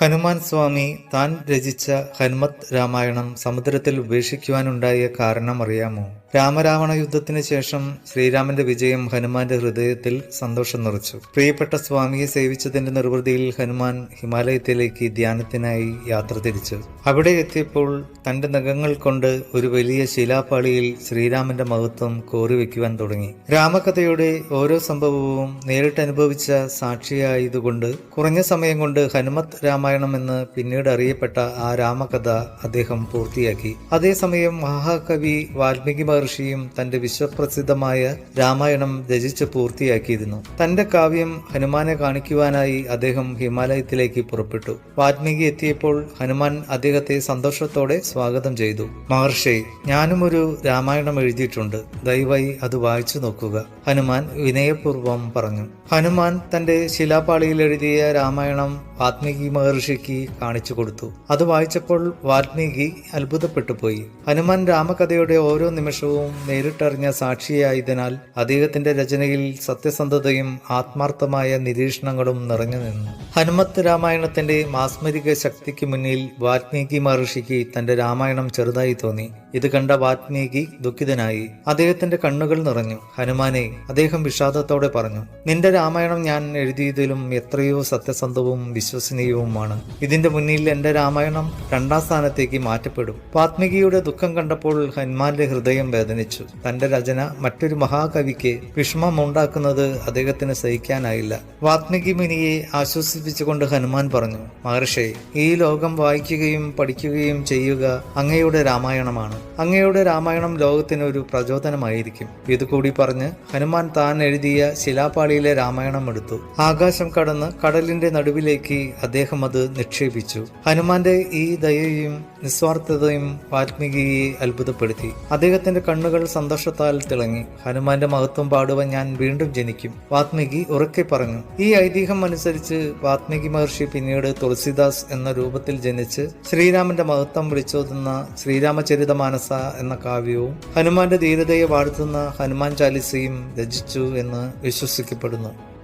ഹനുമാൻ സ്വാമി താൻ രചിച്ച ഹനുമത് രാമായണം സമുദ്രത്തിൽ ഉപേക്ഷിക്കുവാനുണ്ടായ കാരണം അറിയാമോ? രാമരാവണ യുദ്ധത്തിന് ശേഷം ശ്രീരാമന്റെ വിജയം ഹനുമാന്റെ ഹൃദയത്തിൽ സന്തോഷം നിറച്ചു. പ്രിയപ്പെട്ട സ്വാമിയെ സേവിച്ചതിന്റെ നിർവൃതിയിൽ ഹനുമാൻ ഹിമാലയത്തിലേക്ക് ധ്യാനത്തിനായി യാത്ര തിരിച്ചു. അവിടെ എത്തിയപ്പോൾ തന്റെ നഖങ്ങൾ കൊണ്ട് ഒരു വലിയ ശിലാപാളിയിൽ ശ്രീരാമന്റെ മഹത്വം കോറിവെക്കുവാൻ തുടങ്ങി. രാമകഥയുടെ ഓരോ സംഭവവും നേരിട്ട് അനുഭവിച്ച സാക്ഷിയായതുകൊണ്ട് കുറഞ്ഞ സമയം കൊണ്ട് ഹനുമത് രാമായണം എന്ന് പിന്നീട് അറിയപ്പെട്ട ആ രാമകഥ അദ്ദേഹം പൂർത്തിയാക്കി. അതേസമയം മഹാകവി വാൽമീകി മഹർഷിയും തന്റെ വിശ്വപ്രസിദ്ധമായ രാമായണം രചിച്ച് പൂർത്തിയാക്കിയിരുന്നു. തന്റെ കാവ്യം ഹനുമാനെ കാണിക്കുവാനായി അദ്ദേഹം ഹിമാലയത്തിലേക്ക് പുറപ്പെട്ടു. വാത്മീകി എത്തിയപ്പോൾ ഹനുമാൻ അദ്ദേഹത്തെ സന്തോഷത്തോടെ സ്വാഗതം ചെയ്തു. മഹർഷി ഞാനും ഒരു രാമായണം എഴുതിയിട്ടുണ്ട്. ദയവായി അത് വായിച്ചു നോക്കുക ഹനുമാൻ വിനയപൂർവം പറഞ്ഞു. ഹനുമാൻ തന്റെ ശിലാപാളിയിൽ എഴുതിയ രാമായണം വാത്മീകി മഹർഷിക്ക് കാണിച്ചു കൊടുത്തു. അത് വായിച്ചപ്പോൾ വാത്മീകി അത്ഭുതപ്പെട്ടു പോയി. ഹനുമാൻ രാമകഥയുടെ ഓരോ നിമിഷവും നേരിട്ടറിഞ്ഞ സാക്ഷിയായതിനാൽ അദ്ദേഹത്തിന്റെ രചനയിൽ സത്യസന്ധതയും ആത്മാർത്ഥമായ നിരീക്ഷണങ്ങളും നിറഞ്ഞു നിന്നു. ഹനുമത്ത് രാമായണത്തിന്റെ മാസ്മരിക ശക്തിക്ക് മുന്നിൽ വാൽമീകി മഹർഷിക്ക് തന്റെ രാമായണം ചെറുതായി തോന്നി. ഇത് കണ്ട വാൽമീകി ദുഃഖിതനായി. അദ്ദേഹത്തിന്റെ കണ്ണുകൾ നിറഞ്ഞു. ഹനുമാനെ അദ്ദേഹം വിഷാദത്തോടെ പറഞ്ഞു നിന്റെ രാമായണം ഞാൻ എഴുതിയതിലും എത്രയോ സത്യസന്ധവും വിശ്വസനീയവുമാണ്. ഇതിന്റെ മുന്നിൽ എന്റെ രാമായണം രണ്ടാം സ്ഥാനത്തേക്ക് മാറ്റപ്പെടും. വാത്മീകിയുടെ ദുഃഖം കണ്ടപ്പോൾ ഹനുമാന്റെ ഹൃദയം വേദനിച്ചു. തന്റെ രചന മറ്റൊരു മഹാകവിക്ക് വിഷമമുണ്ടാക്കുന്നത് അദ്ദേഹത്തിന് സഹിക്കാനായില്ല. വാത്മീകി മുനിയെ ആശ്വസിപ്പിച്ചുകൊണ്ട് ഹനുമാൻ പറഞ്ഞു മഹർഷി ഈ ലോകം വായിക്കുകയും പഠിക്കുകയും ചെയ്യുക അങ്ങയുടെ രാമായണമാണ്. അങ്ങയുടെ രാമായണം ലോകത്തിന് ഒരു പ്രചോദനമായിരിക്കും. ഇതുകൂടി പറഞ്ഞ് ഹനുമാൻ താൻ എഴുതിയ ശിലാപാളിയിലെ രാമായണം എടുത്തു. ആകാശം കടന്ന് കടലിന്റെ നടുവിലേക്ക് അദ്ദേഹം അത് നിക്ഷേപിച്ചു. ഹനുമാന്റെ ഈ ദയയും നിസ്വാർത്ഥതയും വാൽമീകിയെ അത്ഭുതപ്പെടുത്തി. അദ്ദേഹത്തിന്റെ കണ്ണുകൾ സന്തോഷത്താൽ തിളങ്ങി. ഹനുമാന്റെ മഹത്വം പാടുവാൻ ഞാൻ വീണ്ടും ജനിക്കും. വാത്മീകി ഉറക്കെ പറഞ്ഞു. ഈ ഐതിഹ്യം അനുസരിച്ച് വാത്മീകി മഹർഷി പിന്നീട് തുളസിദാസ് എന്ന രൂപത്തിൽ ജനിച്ച് ശ്രീരാമന്റെ മഹത്വം വിളിച്ചോതുന്ന ശ്രീരാമചരിത മാനസ എന്ന കാവ്യവും ഹനുമാന്റെ ധീരതയെ വാഴ്ത്തുന്ന ഹനുമാൻ ചാലിസയും രചിച്ചു എന്ന് വിശ്വസിക്കപ്പെടുന്നു.